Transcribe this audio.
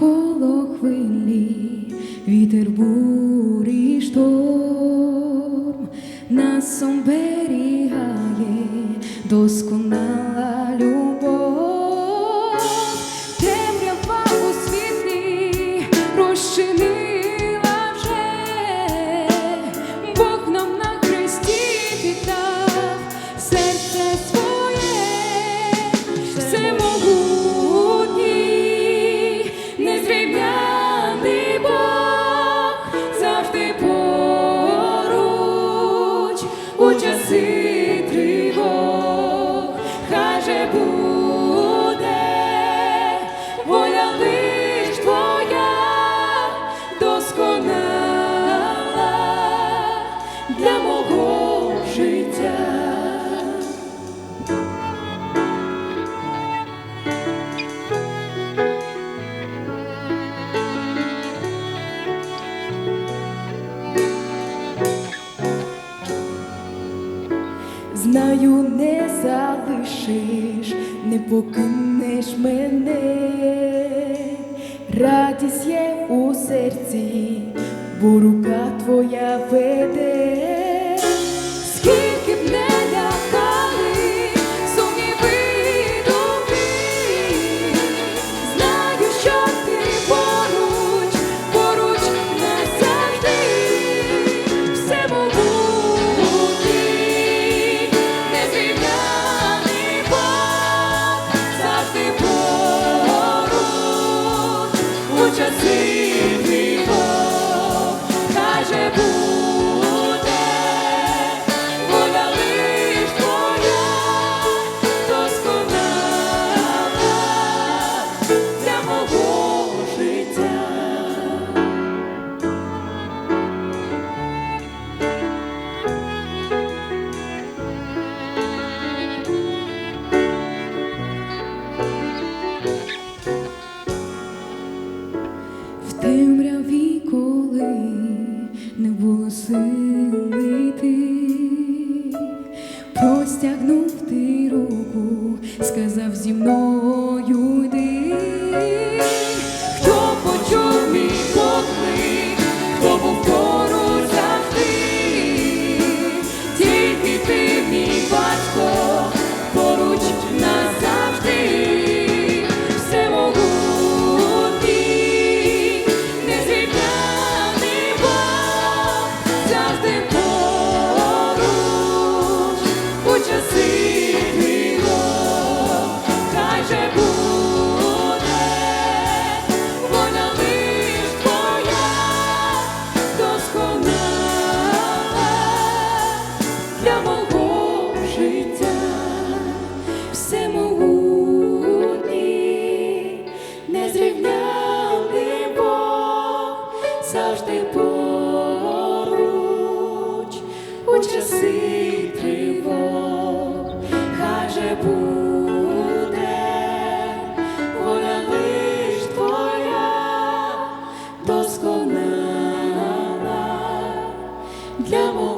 навколо хвилі, вітер бурі шторм нас оберігає досконала. знаю, не залишиш, не покинеш мене, радість є у серці, бо рука твоя веде. милити, простягнув ти руку, сказав зі мною. для мого.